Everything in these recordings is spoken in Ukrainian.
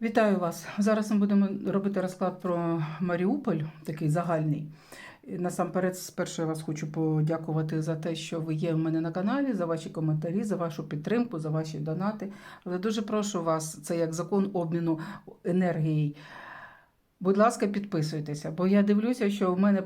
Вітаю вас! Зараз ми будемо робити розклад про Маріуполь, такий загальний. Насамперед, спершу я вас хочу подякувати за те, що ви є в мене на каналі, за ваші коментарі, за вашу підтримку, за ваші донати. Але дуже прошу вас, це як закон обміну енергією. Будь ласка, підписуйтеся, бо я дивлюся, що в мене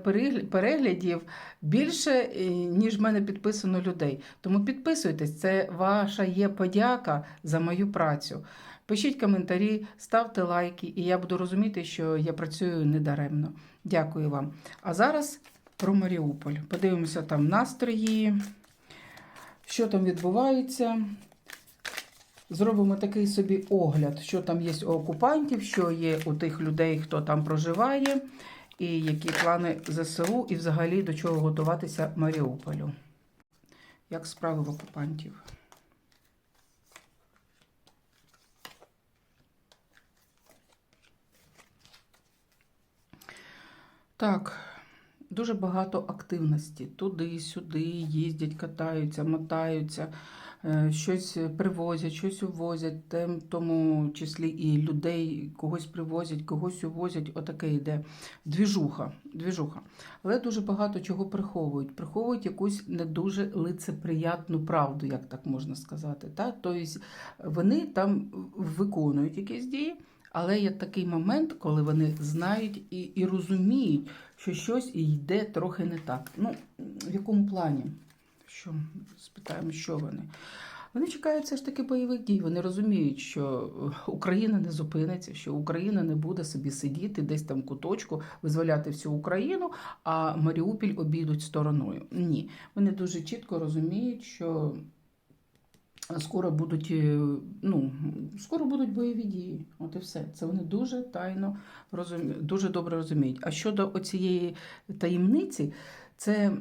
переглядів більше, е, ніж в мене підписано людей. Тому підписуйтесь, це ваша є подяка за мою працю. Пишіть коментарі, ставте лайки, і я буду розуміти, що я працюю недаремно. Дякую вам. А зараз про Маріуполь. Подивимося там настрої, що там відбувається. Зробимо такий собі огляд, що там є у окупантів, що є у тих людей, хто там проживає, і які плани ЗСУ, і взагалі до чого готуватися Маріуполю. Як справи в окупантів? Так, дуже багато активності. Туди, сюди їздять, катаються, мотаються, е, щось привозять, щось увозять, тем, тому числі і людей когось привозять, когось увозять. Отаке йде двіжуха. двіжуха. Але дуже багато чого приховують. Приховують якусь не дуже лицеприятну правду, як так можна сказати. Тобто вони там виконують якісь дії. Але є такий момент, коли вони знають і, і розуміють, що щось йде трохи не так. Ну, в якому плані? Що спитаємо, що вони? Вони чекають все ж таки бойових дій. Вони розуміють, що Україна не зупиниться, що Україна не буде собі сидіти десь там куточку, визволяти всю Україну, а Маріуполь обійдуть стороною. Ні, вони дуже чітко розуміють, що скоро будуть, е, ну, скоро будуть бойові дії. От і все. Це вони дуже тайно розуміють, дуже добре розуміють. А щодо оцієї таємниці, це,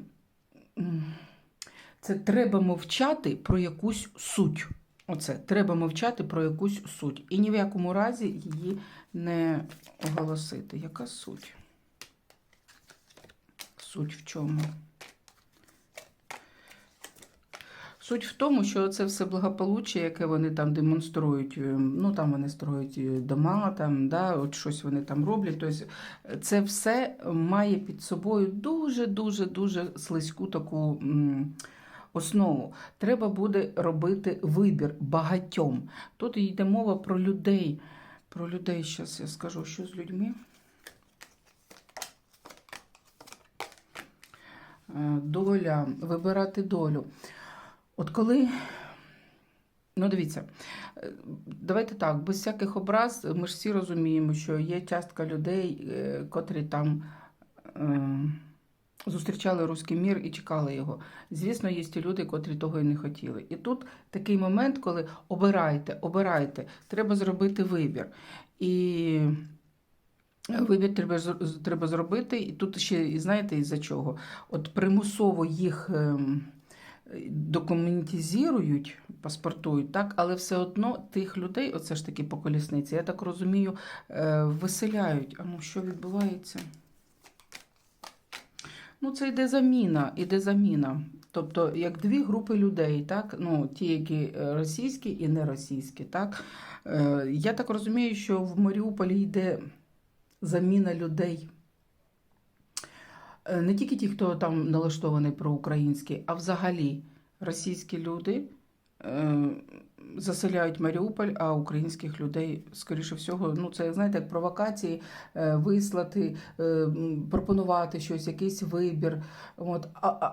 це треба мовчати про якусь суть. Оце треба мовчати про якусь суть. І ні в якому разі її не оголосити. Яка суть? Суть в чому? Суть в тому, що це все благополуччя, яке вони там демонструють. е, Ну там вони строять е, дома, там да, от щось вони там роблять. Тобто це все має під собою дуже дуже дуже слизьку таку. Основу треба буде робити вибір багатьом. Тут йде мова про людей. Про людей, зараз я скажу, що з людьми. Е, Доля, вибирати долю. От коли, ну дивіться, е, давайте так, без всяких образ, ми ж всі розуміємо, що є частка людей, е, котрі там е, зустрічали руський мір і чекали його. Звісно, є ті люди, котрі того і не хотіли. І тут такий момент, коли обирайте, обирайте, треба зробити вибір. І Вибір треба, треба зробити, і тут ще, знаєте, із-за чого? От примусово їх ем, документизують, паспортують, так, але все одно тих людей, оце ж таки по колісниці, я так розумію, е, виселяють. А ну що відбувається? Ну, це йде заміна, іде заміна. Тобто, як дві групи людей, так? Ну, ті, які е, російські і неросійські, так? Е, Я так розумію, що в Маріуполі йде заміна людей. Е, Не тільки ті, хто там налаштований проукраїнський, а взагалі російські люди е, заселяють Маріуполь, а українських людей, скоріше всього, ну це знаєте, як провокації е, вислати, пропонувати щось, якийсь вибір. От.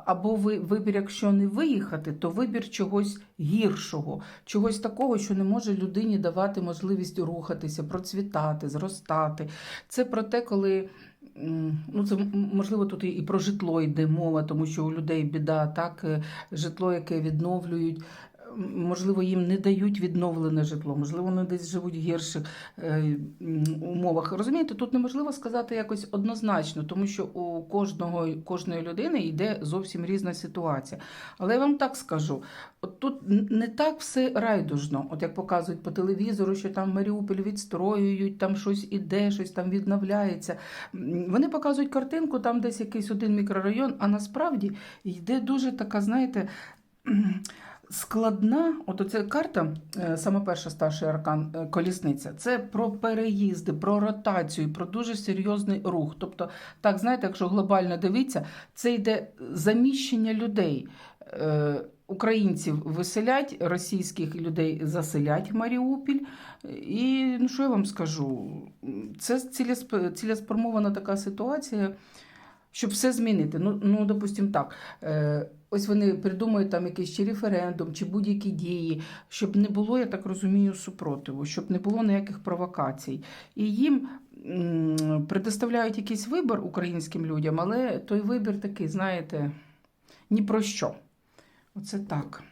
Або ви, вибір, якщо не виїхати, то вибір чогось гіршого, чогось такого, що не може людині давати можливість рухатися, процвітати, зростати. Це про те, коли. Ну, це можливо тут і- і про житло йде мова, тому що у людей біда, так, е, житло, яке відновлюють. Можливо, їм не дають відновлене житло, можливо, вони десь живуть в гірших е, умовах. Розумієте, тут неможливо сказати якось однозначно, тому що у кожного кожної людини йде зовсім різна ситуація. Але я вам так скажу: от тут не так все райдужно, от як показують по телевізору, що там Маріуполь відстроюють, там щось іде, щось там відновляється. Вони показують картинку, там десь якийсь один мікрорайон, а насправді йде дуже така, знаєте. Складна, от оця карта, е, саме перша старший аркан е, колісниця, це про переїзди, про ротацію, про дуже серйозний рух. Тобто, так, знаєте, якщо глобально дивитися, це йде заміщення людей. Е, Українців виселять, російських людей заселять в Маріуполь. І ну що я вам скажу? Це цілесп- цілеспрямована така ситуація, щоб все змінити. Ну, ну допустимо так. Е, ось вони придумають там якийсь чи референдум, чи будь-які дії, щоб не було, я так розумію, супротиву, щоб не було ніяких провокацій. І їм предоставляють якийсь вибір українським людям, але той вибір такий, знаєте, ні про що. Оце так.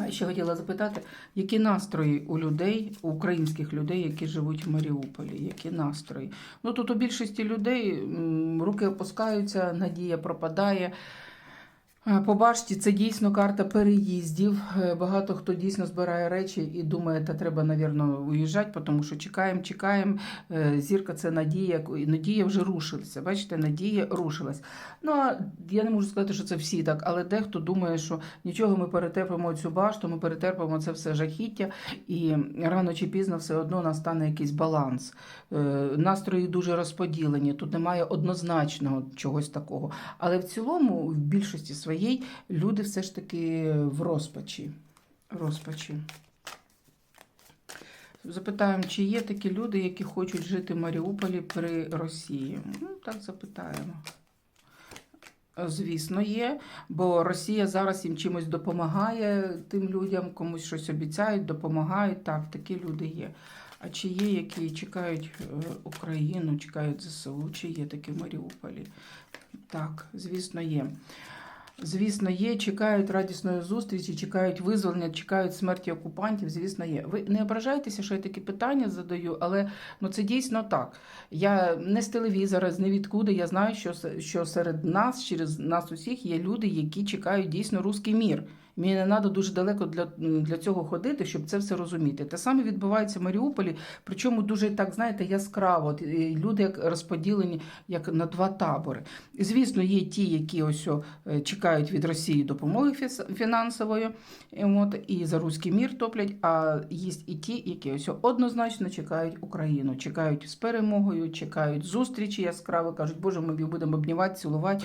А ще хотіла запитати, які настрої у людей, у українських людей, які живуть в Маріуполі, які настрої? Ну тут у більшості людей руки опускаються, надія пропадає. Е, По башті це дійсно карта переїздів. Е, Багато хто дійсно збирає речі і думає, та треба, навірно, уїжджати, тому що чекаємо, чекаємо. Е, Зірка це надія, і надія вже рушилася. Бачите, надія рушилась. Ну, а я не можу сказати, що це всі так, але дехто думає, що нічого ми перетерпимо цю башту, ми перетерпимо це все жахіття, і рано чи пізно все одно настане якийсь баланс. Настрої дуже розподілені, тут немає однозначного чогось такого. Але в цілому, в більшості своїй, люди все ж таки в розпачі. розпачі. Запитаємо, чи є такі люди, які хочуть жити в Маріуполі при Росії? Ну, так запитаємо. Звісно, є, бо Росія зараз їм чимось допомагає тим людям, комусь щось обіцяють, допомагають. Так, такі люди є. А чи є, які чекають е, Україну, чекають ЗСУ, чи є такі в Маріуполі? Так, звісно, є. Звісно, є, чекають радісної зустрічі, чекають визволення, чекають смерті окупантів. Звісно, є. Ви не ображайтеся, що я такі питання задаю, але ну це дійсно так. Я не з телевізора, з невідкуди. Я знаю, що, що серед нас, через нас усіх, є люди, які чекають дійсно руський мір. Мені не треба дуже далеко для, для цього ходити, щоб це все розуміти. Те саме відбувається в Маріуполі, причому дуже так, знаєте, яскраво. Люди як розподілені як на два табори. Звісно, є ті, які ось е, чекають від Росії допомоги фінансової, от, і за руський мір топлять. А є і ті, які ось однозначно чекають Україну, чекають з перемогою, чекають зустрічі яскраво, кажуть, Боже, ми будемо обнімати, цілувати.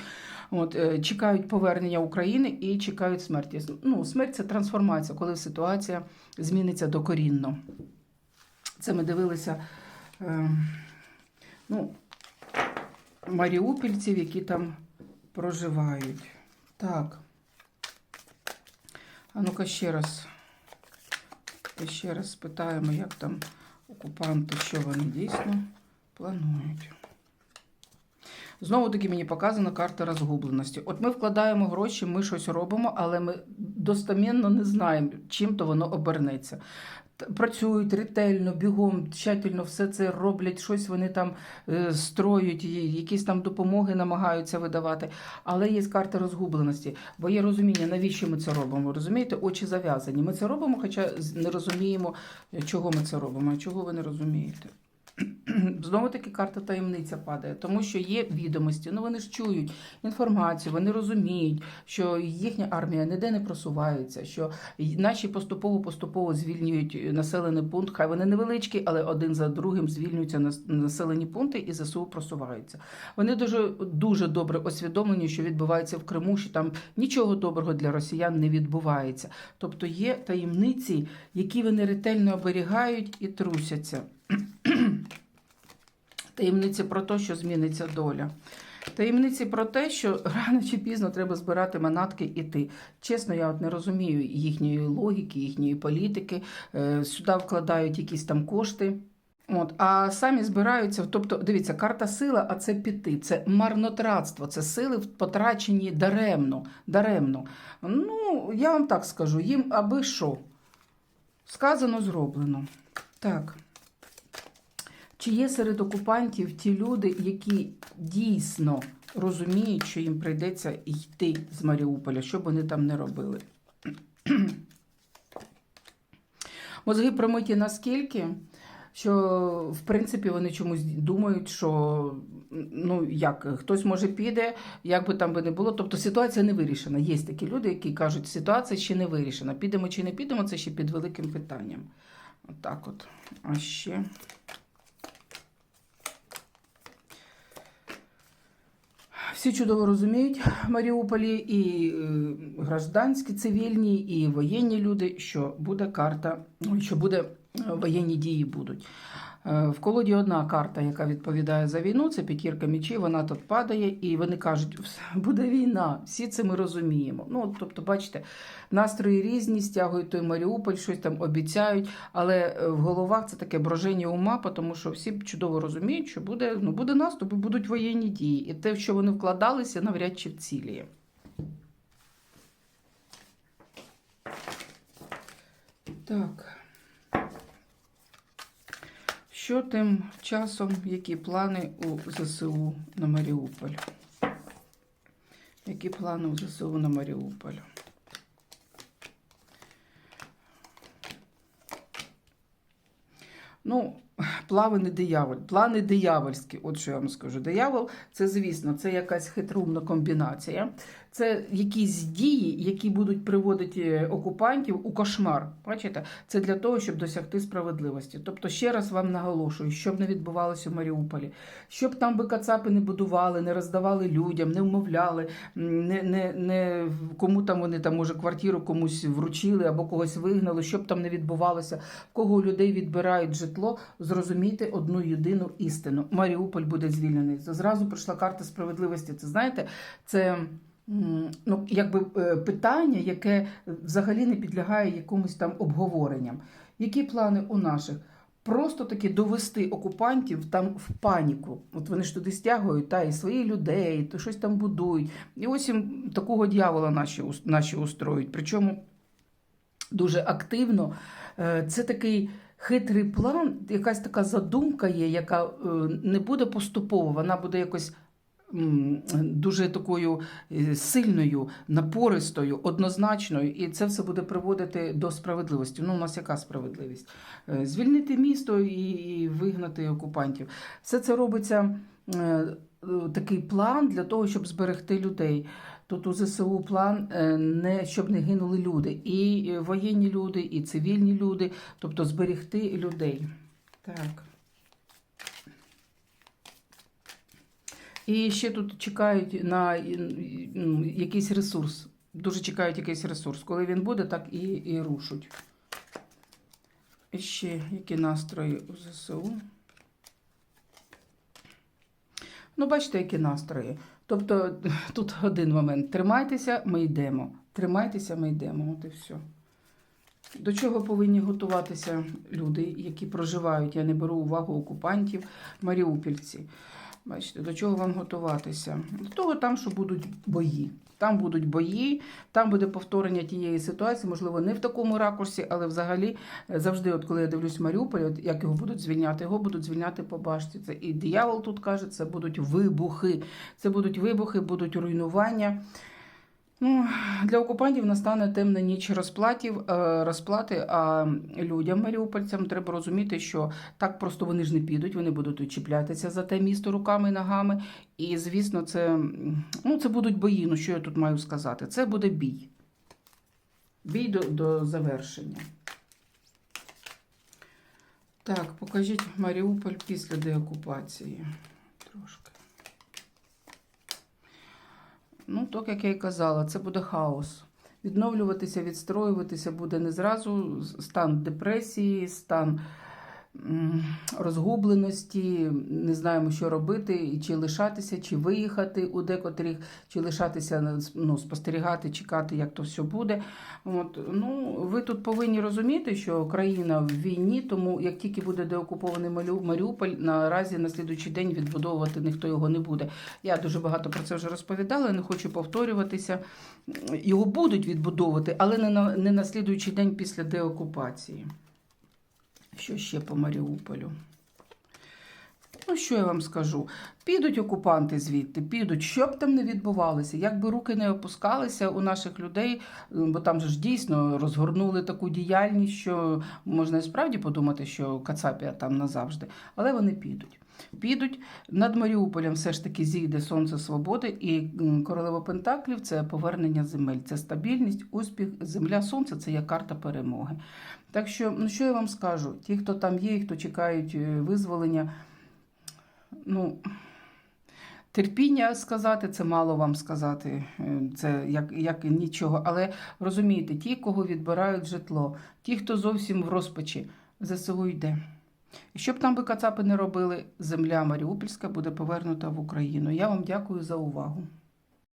От, е, чекають повернення України і чекають смерті. Ну, смерть це трансформація, коли ситуація зміниться докорінно. Це ми дивилися. Е, ну, маріупільців, які там проживають. Так. А ну-ка ще раз. Ще раз спитаємо, як там окупанти, що вони дійсно планують. Знову таки мені показана карта розгубленості. От ми вкладаємо гроші, ми щось робимо, але ми достаменно не знаємо, чим то воно обернеться. Працюють ретельно, бігом, тщательно все це роблять, щось вони там е, строють, якісь там допомоги намагаються видавати. Але є карта розгубленості, бо є розуміння, навіщо ми це робимо. Розумієте, очі зав'язані. Ми це робимо, хоча не розуміємо, чого ми це робимо, а чого ви не розумієте. Знову таки карта таємниця падає, тому що є відомості. Ну вони ж чують інформацію, вони розуміють, що їхня армія ніде не просувається, що наші поступово поступово звільнюють населений пункт. Хай вони невеличкі, але один за другим звільнюються населені пункти і ЗСУ просуваються. Вони дуже дуже добре освідомлені, що відбувається в Криму, що там нічого доброго для росіян не відбувається. Тобто є таємниці, які вони ретельно оберігають і трусяться. Таємниці про те, що зміниться доля. Таємниці про те, що рано чи пізно треба збирати манатки і йти. Чесно, я от не розумію їхньої логіки, їхньої політики. Е, Сюди вкладають якісь там кошти. От, а самі збираються. Тобто, дивіться, карта сила, а це піти, це марнотратство, це сили потрачені даремно. даремно. Ну, я вам так скажу, їм аби що. Сказано, зроблено. Так. Чи є серед окупантів ті люди, які дійсно розуміють, що їм прийдеться йти з Маріуполя, що б вони там не робили? Мозги промиті наскільки, що в принципі вони чомусь думають, що ну як хтось може піде, як би там би не було. Тобто ситуація не вирішена. Є такі люди, які кажуть, ситуація ще не вирішена. Підемо чи не підемо, це ще під великим питанням. Отак от. А ще. Всі чудово розуміють в Маріуполі і е, гражданські, цивільні, і воєнні люди, що буде карта, що буде е, воєнні дії будуть. Е, В колоді одна карта, яка відповідає за війну, це п'ятірка мечів, вона тут падає, і вони кажуть, буде війна, всі це ми розуміємо. Ну, тобто, бачите, настрої різні, стягують той Маріуполь, щось там обіцяють, але е, в головах це таке броження ума, тому що всі чудово розуміють, що буде, ну, буде наступ, і будуть воєнні дії. І те, що вони вкладалися, навряд чи вціліє. Так. Що тим часом, які плани у ЗСУ на Маріуполь? Які плани у ЗСУ на Маріуполь? Ну, плани не дияволь, плани диявольські. От що я вам скажу. Диявол це, звісно, це якась хитрумна комбінація. Це якісь дії, які будуть приводити окупантів у кошмар. Бачите, це для того, щоб досягти справедливості. Тобто, ще раз вам наголошую, щоб не відбувалося в Маріуполі, щоб там би кацапи не будували, не роздавали людям, не вмовляли, не, не, не кому там вони там може квартиру комусь вручили або когось вигнали, щоб там не відбувалося, в кого людей відбирають житло, зрозумійте одну єдину істину. Маріуполь буде звільнений. Зразу прийшла карта справедливості. Це знаєте, це. Ну, якби е, питання, яке взагалі не підлягає якомусь там обговоренням. Які плани у наших? Просто таки довести окупантів там в паніку. От вони ж туди стягують та і своїх людей, то щось там будують. І ось їм такого дьявола наші, наші устроюють. Причому дуже активно. Е, Це такий хитрий план, якась така задумка є, яка е, не буде поступово, вона буде якось. Дуже такою е, сильною, напористою, однозначною, і це все буде приводити до справедливості. Ну, у нас яка справедливість? Е, Звільнити місто і, вигнати окупантів. Все це робиться е, такий план для того, щоб зберегти людей. Тут у ЗСУ план не щоб не гинули люди, і воєнні люди, і цивільні люди, тобто зберегти людей. Так. І ще тут чекають на ну, якийсь ресурс. Дуже чекають якийсь ресурс. Коли він буде, так і, і рушуть. І ще які настрої у ЗСУ. Ну, бачите, які настрої. Тобто тут один момент. Тримайтеся, ми йдемо. Тримайтеся, ми йдемо. От і все. До чого повинні готуватися люди, які проживають? Я не беру увагу окупантів, маріупільці. Бачите, до чого вам готуватися? До того там, що будуть бої. Там будуть бої, там буде повторення тієї ситуації, можливо, не в такому ракурсі, але взагалі е, завжди, от коли я дивлюсь Маріуполь, от як його будуть звільняти, його будуть звільняти по башті. Це і диявол тут каже, це будуть вибухи. Це будуть вибухи, будуть руйнування. Ну, для окупантів настане темна ніч розплатів, е, розплати, а людям, маріупольцям, треба розуміти, що так просто вони ж не підуть, вони будуть чіплятися за те місто руками і ногами. І, звісно, це, ну, це будуть бої. Ну, що я тут маю сказати? Це буде бій. Бій до, до завершення. Так, покажіть Маріуполь після деокупації. Трошки. Ну, так як я і казала, це буде хаос. Відновлюватися, відстроюватися буде не зразу стан депресії, стан розгубленості, не знаємо, що робити, чи лишатися, чи виїхати у декотрих, чи лишатися, ну, спостерігати, чекати, як то все буде. От, ну, ви тут повинні розуміти, що країна в війні, тому як тільки буде деокупований Маріуполь, наразі на слідуючий день відбудовувати ніхто його не буде. Я дуже багато про це вже розповідала, не хочу повторюватися. Його будуть відбудовувати, але не на, не на слідуючий день після деокупації. Що ще по Маріуполю? Ну, що я вам скажу? Підуть окупанти звідти, підуть, що б там не відбувалося, якби руки не опускалися у наших людей, бо там же ж дійсно розгорнули таку діяльність, що можна і справді подумати, що Кацапія там назавжди, але вони підуть. Підуть над Маріуполем все ж таки зійде сонце свободи, і королева Пентаклів це повернення земель, це стабільність, успіх. Земля сонце це є карта перемоги. Так що, ну що я вам скажу? Ті, хто там є, і хто чекають е, визволення, ну. Терпіння сказати, це мало вам сказати, е, це як, як нічого. Але розумієте, ті, кого відбирають житло, ті, хто зовсім в розпачі, ЗСУ йде. І щоб там би кацапи не робили, земля Маріупольська буде повернута в Україну. Я вам дякую за увагу.